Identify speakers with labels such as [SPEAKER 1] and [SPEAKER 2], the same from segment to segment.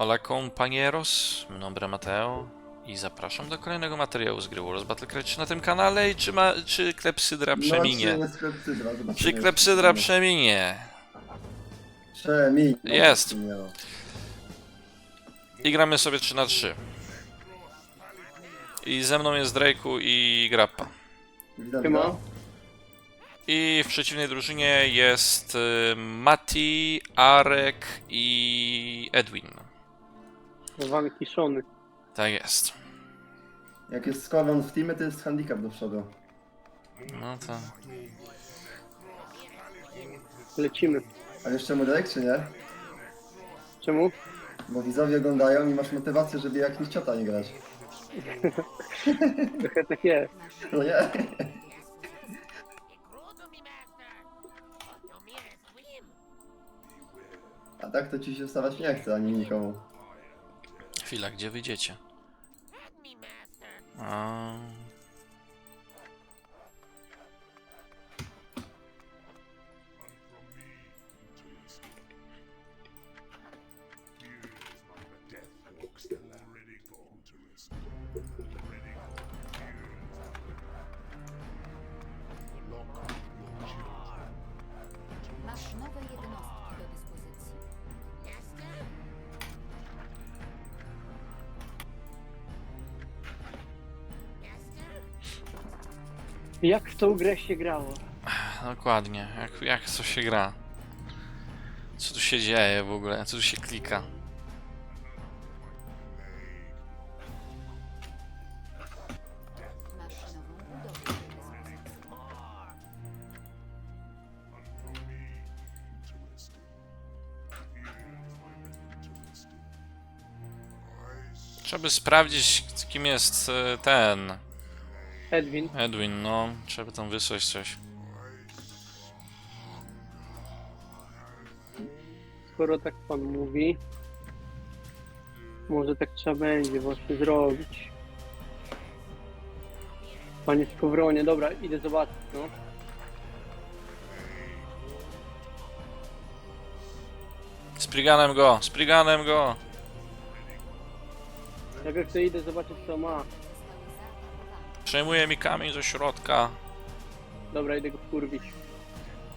[SPEAKER 1] Hola compañeros, nombre Mateo i zapraszam do kolejnego materiału z gry Wars Battlecry na tym kanale i czy, ma, czy Klepsydra przeminie?
[SPEAKER 2] No, czy jest klepsydra, zobaczymy.
[SPEAKER 1] Czy Klepsydra przeminie?
[SPEAKER 2] Przeminie.
[SPEAKER 1] Jest. I gramy sobie 3 na 3 I ze mną jest Drake'u i Grappa. I w przeciwnej drużynie jest y, Mati, Arek i Edwin.
[SPEAKER 3] Zwany kiszony.
[SPEAKER 1] Tak jest.
[SPEAKER 2] Jak jest Skorpion w teamie, to jest handicap do przodu.
[SPEAKER 1] No to...
[SPEAKER 3] Lecimy.
[SPEAKER 2] A jeszcze mu Drake, czy nie?
[SPEAKER 3] Czemu?
[SPEAKER 2] Bo widzowie oglądają i masz motywację, żeby jakimś ciota nie grać.
[SPEAKER 3] Trochę tak jest.
[SPEAKER 2] No nie? A tak to ci się wstawać nie chce, ani nikomu.
[SPEAKER 1] Chwila, gdzie wyjdziecie? A...
[SPEAKER 3] Jak w tą grę się grało?
[SPEAKER 1] Dokładnie, jak, jak co się gra? Co tu się dzieje w ogóle? Co tu się klika? Trzeba by sprawdzić, kim jest e, ten
[SPEAKER 3] Edwin.
[SPEAKER 1] Edwin, no. Trzeba tam wysłać coś.
[SPEAKER 3] Skoro tak pan mówi, może tak trzeba będzie właśnie zrobić. Panie Skowronie, dobra, idę zobaczyć, no.
[SPEAKER 1] Spriganem go, spriganem go!
[SPEAKER 3] Najpierw to idę zobaczyć, co ma.
[SPEAKER 1] Przejmuje mi kamień ze środka.
[SPEAKER 3] Dobra, idę go wkurwić.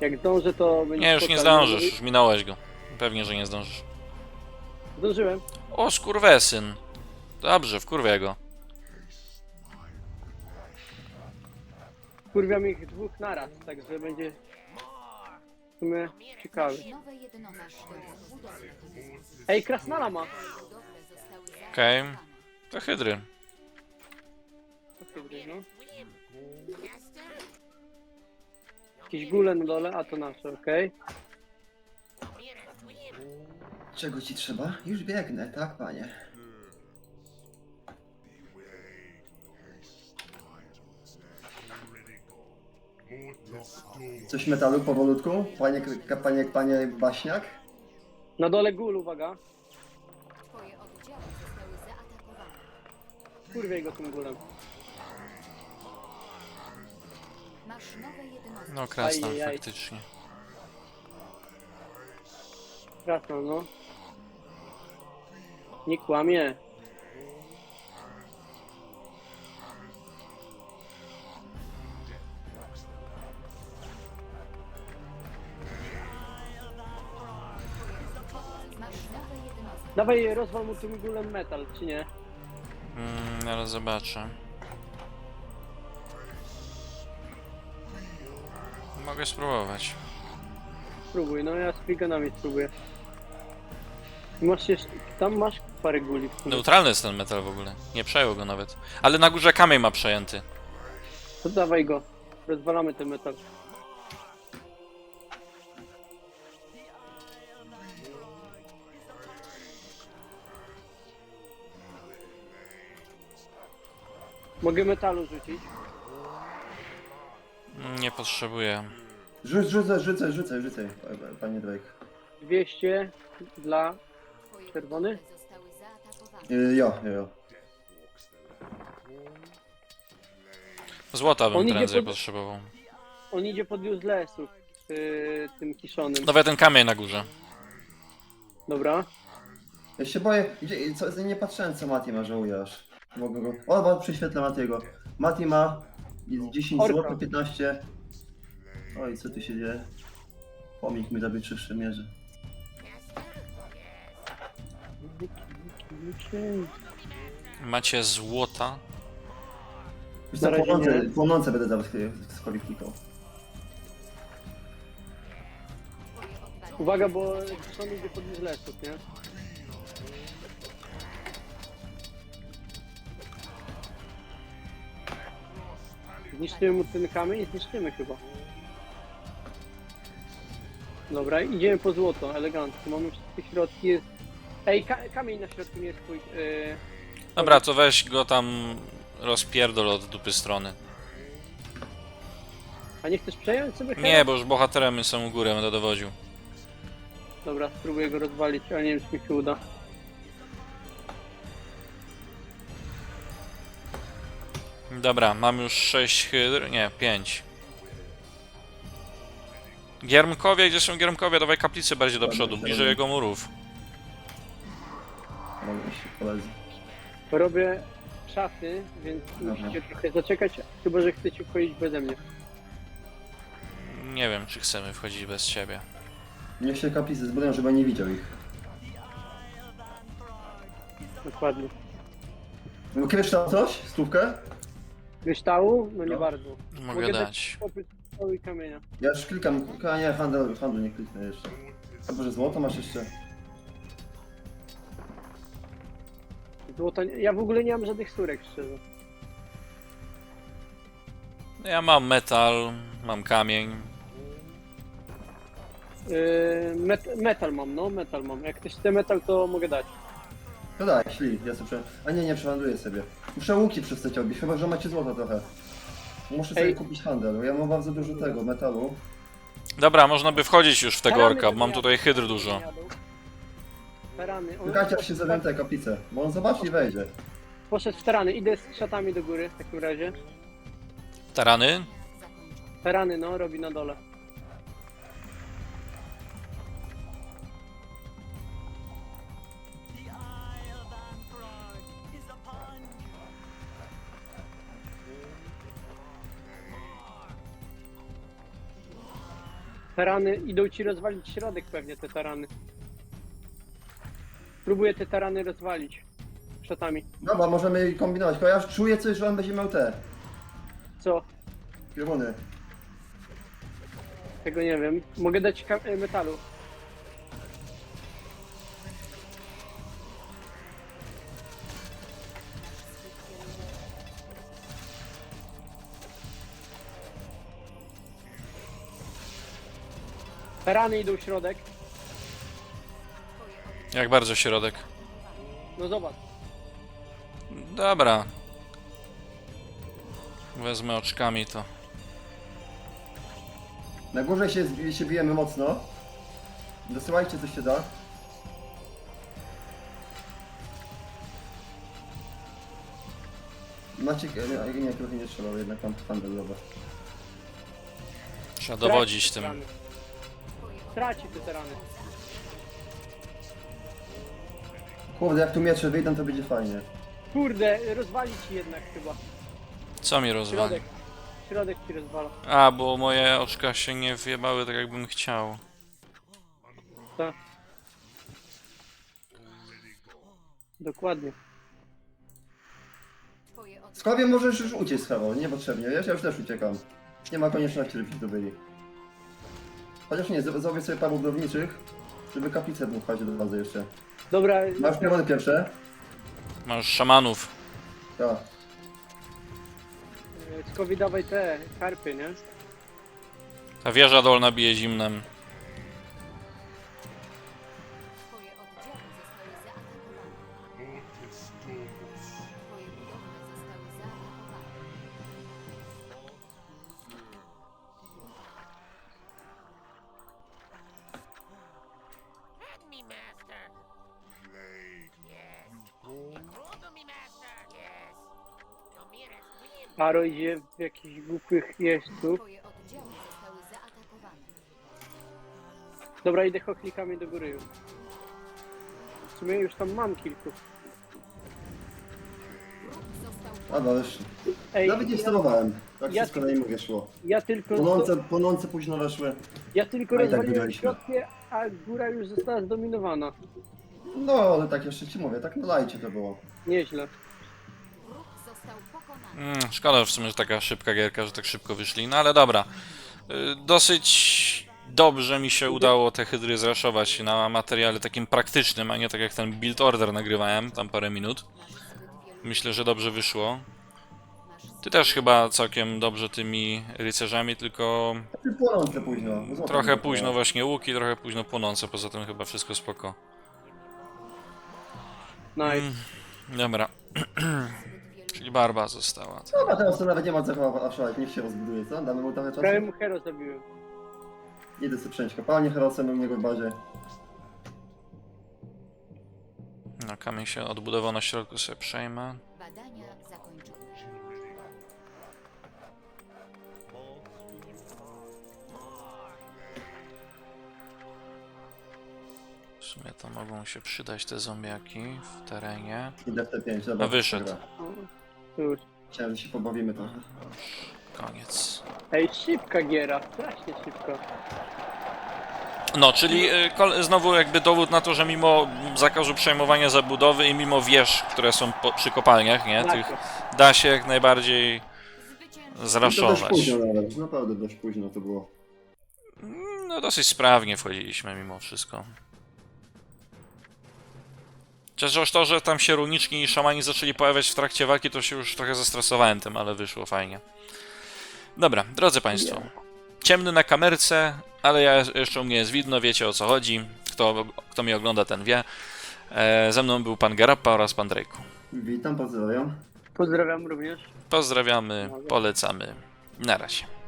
[SPEAKER 3] Jak zdążę, to będzie
[SPEAKER 1] Nie, już nie zdążysz, już minąłeś go. Pewnie, że nie zdążysz.
[SPEAKER 3] Zdążyłem.
[SPEAKER 1] O, skurwesyn. Dobrze, wkurwię go.
[SPEAKER 3] Wkurwiam ich dwóch naraz, także będzie w sumie.
[SPEAKER 4] Nowe jednostki dyspozycji.
[SPEAKER 3] Ej, Krasnala ma!
[SPEAKER 1] Okej. To hydry.
[SPEAKER 3] Gryź, no? Jakieś gule na dole, a to nasze, okej.
[SPEAKER 2] Czego ci trzeba? Już biegnę, tak panie. Coś metalu powolutku? Panie, k- panie, panie Baśniak?
[SPEAKER 3] Na dole gul, uwaga.
[SPEAKER 4] Twoje oddziały zostały zaatakowane.
[SPEAKER 3] Kurwiej go tym gulem.
[SPEAKER 4] Masz nowe jednostki.
[SPEAKER 1] No, krasna,
[SPEAKER 3] Ajajaj.
[SPEAKER 1] faktycznie.
[SPEAKER 3] Krasno, no. Nie kłamie.
[SPEAKER 4] Masz nowe jednostki.
[SPEAKER 3] Dawaj, rozwal mu tym gulem metal, czy nie?
[SPEAKER 1] Mm, zaraz zobaczę. Mogę spróbować.
[SPEAKER 3] Spróbuj, no ja z friganami spróbuję. Masz jeszcze, tam masz parę guli. w sumie.
[SPEAKER 1] Neutralny jest ten metal w ogóle. Nie przejął go nawet. Ale na górze kamień ma przejęty.
[SPEAKER 3] To dawaj go. Rozwalamy ten metal. Mogę metalu rzucić.
[SPEAKER 1] Nie potrzebuję.
[SPEAKER 2] Rzuć, rzucę, rzucę, rzucę, rzucę, pa- panie Drake.
[SPEAKER 3] 200 dla... Czerwony?
[SPEAKER 2] Y, jo, jo, jo.
[SPEAKER 1] Złota bym
[SPEAKER 3] idzie
[SPEAKER 1] prędzej
[SPEAKER 3] pod-
[SPEAKER 1] potrzebował.
[SPEAKER 3] On idzie pod uselessów. Yy, tym kiszonym.
[SPEAKER 1] Dawaj ten kamień na górze.
[SPEAKER 3] Dobra.
[SPEAKER 2] Ja się boję, gdzie, co, nie patrzyłem co Mati ma, żałuję aż. Mogę go... O, bo prześwietlę Matiego. Mati ma 10
[SPEAKER 3] Orka.
[SPEAKER 2] zł, 15. Oj, co tu się dzieje? Pomnik mi zabił przy przymierze.
[SPEAKER 1] Macie złota.
[SPEAKER 2] Wiesz
[SPEAKER 3] Na
[SPEAKER 2] co,
[SPEAKER 3] razie
[SPEAKER 2] płonące,
[SPEAKER 3] nie.
[SPEAKER 2] płonące będę dał z klikał.
[SPEAKER 3] Uwaga, bo są idzie pod lesów, nie? Zniszczymy mu ten kamień? Zniszczymy chyba. Dobra, idziemy po złoto, elegancko. Mamy wszystkie środki, jest... Ej, ka kamień na środku nie jest twój... Yy...
[SPEAKER 1] Dobra, to weź go tam rozpierdol od dupy strony.
[SPEAKER 3] A nie chcesz przejąć sobie
[SPEAKER 1] Nie, bo już bohaterem są u góry, będę dowodził.
[SPEAKER 3] Dobra, spróbuję go rozwalić, ale nie wiem czy mi się uda.
[SPEAKER 1] Dobra, mam już 6 hydr, nie, 5. Giermkowie, gdzie są Giermkowie? Dawaj kaplicy bardziej do
[SPEAKER 2] Dobra,
[SPEAKER 1] przodu,
[SPEAKER 2] dobra.
[SPEAKER 1] bliżej jego murów.
[SPEAKER 2] Mogę się koledzy.
[SPEAKER 3] Robię szafy, więc musicie trochę zaczekać, chyba że chcecie wchodzić beze mnie.
[SPEAKER 1] Nie wiem, czy chcemy wchodzić bez ciebie.
[SPEAKER 2] Niech się kaplicy zbudują, żeby nie widział ich.
[SPEAKER 3] Dokładnie.
[SPEAKER 2] No, Kiedyś tam coś? Stówkę?
[SPEAKER 3] Kryształu? No nie
[SPEAKER 2] No.
[SPEAKER 3] bardzo.
[SPEAKER 1] Mogę dać.
[SPEAKER 3] Oprócz i kamienia.
[SPEAKER 2] Ja już klikam, a nie, handel, handlu nie kliknę jeszcze. A może złoto masz jeszcze?
[SPEAKER 3] Złoto, nie- ja w ogóle nie mam żadnych surek, szczerze.
[SPEAKER 1] Ja mam metal, mam kamień.
[SPEAKER 3] Yy, met, metal mam, no, metal mam. Jak ktoś chce metal, to mogę dać.
[SPEAKER 2] No daj, szli, ja sobie prze... A nie, nie, przehandluję sobie. Muszę łuki przestać robić, chyba że macie złoto trochę. Muszę sobie
[SPEAKER 3] Ej.
[SPEAKER 2] kupić handel, bo ja mam bardzo dużo tego, metalu.
[SPEAKER 1] Dobra, można by wchodzić już w tego orka, bo mam
[SPEAKER 3] jadą.
[SPEAKER 1] tutaj hydr dużo.
[SPEAKER 3] Jadą. Tarany. On
[SPEAKER 2] Czekajcie aż się zrobią te kaplice, bo on zobaczy i wejdzie.
[SPEAKER 3] Poszedł w tarany, idę z szatami do góry w takim razie.
[SPEAKER 1] Tarany?
[SPEAKER 3] Tarany, no, robi na dole. Tarany idą ci rozwalić środek pewnie te tarany. Próbuję te tarany rozwalić. Szatami.
[SPEAKER 2] Dobra, możemy kombinować, tylko ja już czuję coś, że on będzie miał te.
[SPEAKER 3] Co?
[SPEAKER 2] Pioruny.
[SPEAKER 3] Tego nie wiem. Mogę dać ka- e, metalu. Rany idą w środek.
[SPEAKER 1] Jak bardzo środek?
[SPEAKER 3] No zobacz.
[SPEAKER 1] Dobra. Wezmę oczkami to.
[SPEAKER 2] Na górze się, zbi- się bijemy mocno. Dosyłajcie co się da. Maciek, e, nie, nie, trochę nie strzelał, jednak mam dobra.
[SPEAKER 1] Trzeba dowodzić tym.
[SPEAKER 3] Traci te terany.
[SPEAKER 2] Kurde, jak tu miecze wyjdą, to będzie fajnie.
[SPEAKER 3] Kurde, rozwali ci jednak chyba.
[SPEAKER 1] Co mi rozwali?
[SPEAKER 3] Środek. Środek ci rozwala.
[SPEAKER 1] A, bo moje oczka się nie wjebały tak jakbym chciał.
[SPEAKER 3] Tak. Dokładnie.
[SPEAKER 4] Twoje od...
[SPEAKER 2] Skławie możesz już uciec Hewo, niepotrzebnie, wiesz, ja już też uciekam. Nie ma konieczności, żebyście tu byli. Chociaż nie, z- zrobię sobie paru budowniczych, żeby kaplicę dmuchać do bazy jeszcze.
[SPEAKER 3] Dobra,
[SPEAKER 2] Masz piony pierwsze?
[SPEAKER 1] Masz szamanów.
[SPEAKER 2] Tak.
[SPEAKER 3] Skowi dawaj te karpy, nie?
[SPEAKER 1] Ta wieża dolna bije zimnem.
[SPEAKER 5] Scream.
[SPEAKER 3] Aro idzie w jakichś głupich jeźdźców.
[SPEAKER 4] Twoje oddziały zostały zaatakowane.
[SPEAKER 3] Dobra, idę choklikami do góry już. sumie już tam mam kilku.
[SPEAKER 4] Został
[SPEAKER 2] A no już.
[SPEAKER 3] Ej,
[SPEAKER 2] Nawet nie
[SPEAKER 3] ja,
[SPEAKER 2] sterowałem. Tak
[SPEAKER 3] ja-
[SPEAKER 2] wszystko na nim wyszło.
[SPEAKER 3] ja tylko,
[SPEAKER 2] Płonące, płonące późno weszły.
[SPEAKER 3] ja tylko
[SPEAKER 2] No i tak
[SPEAKER 3] rozwaliłem
[SPEAKER 2] wygraliśmy.
[SPEAKER 3] środkę, a góra już została zdominowana.
[SPEAKER 2] No, ale tak jeszcze ci mówię, tak na lajcie to było.
[SPEAKER 3] Nieźle.
[SPEAKER 1] Mm, szkoda w sumie, że taka szybka gierka, że tak szybko wyszli. No ale dobra. Y, Dosyć dobrze mi się udało te hydry zraszować na materiale takim praktycznym, a nie tak jak ten build order nagrywałem, tam parę minut. Myślę, że dobrze wyszło. Ty też chyba całkiem dobrze tymi rycerzami, tylko
[SPEAKER 2] Ty płonące późno. bo złoto
[SPEAKER 1] trochę późno właśnie łuki, trochę późno płonące, poza tym chyba wszystko spoko.
[SPEAKER 3] Nice.
[SPEAKER 1] Mm, dobra. Czyli barba została.
[SPEAKER 2] Dobra, teraz to nawet nie ma co afszować, niech się rozbuduje, co? Damy mu trochę
[SPEAKER 3] Prawie
[SPEAKER 2] czasu?
[SPEAKER 3] mu hero zabiłem.
[SPEAKER 2] Idę sobie przejąć kopalnię herosem u niego w bazie.
[SPEAKER 1] No, kamień się odbudował na środku, sobie przejmę.
[SPEAKER 4] Badania zakończone.
[SPEAKER 1] W sumie to mogą się przydać te zombiaki w terenie.
[SPEAKER 2] Idę w T5, dobra.
[SPEAKER 1] No wyszedł.
[SPEAKER 2] dobra.
[SPEAKER 3] Cóż.
[SPEAKER 2] Chciałem, że się pobawimy trochę.
[SPEAKER 1] Koniec.
[SPEAKER 3] Ej, szybka giera, strasznie szybko.
[SPEAKER 1] No, czyli y, kol- znowu jakby dowód na to, że mimo zakazu przejmowania zabudowy i mimo wież, które są po- przy kopalniach, nie, tych
[SPEAKER 3] Tak,
[SPEAKER 1] da się jak najbardziej
[SPEAKER 4] Zwycięstwo.
[SPEAKER 2] To dość
[SPEAKER 1] zraszować.
[SPEAKER 2] późno nawet, naprawdę dość późno to było.
[SPEAKER 1] No dosyć sprawnie wchodziliśmy mimo wszystko. Chociaż to, że tam się runiczki i szamani zaczęli pojawiać w trakcie walki, to się już trochę zestresowałem tym, ale wyszło fajnie. Dobra, drodzy Państwo. Ciemny na kamerce, ale ja jeszcze u mnie jest widno, wiecie o co chodzi. Kto, kto mnie ogląda, ten wie. E, ze mną był pan Garappa oraz pan Drake'u.
[SPEAKER 2] Witam, pozdrawiam.
[SPEAKER 3] pozdrawiam również.
[SPEAKER 1] Pozdrawiamy, polecamy. Na razie.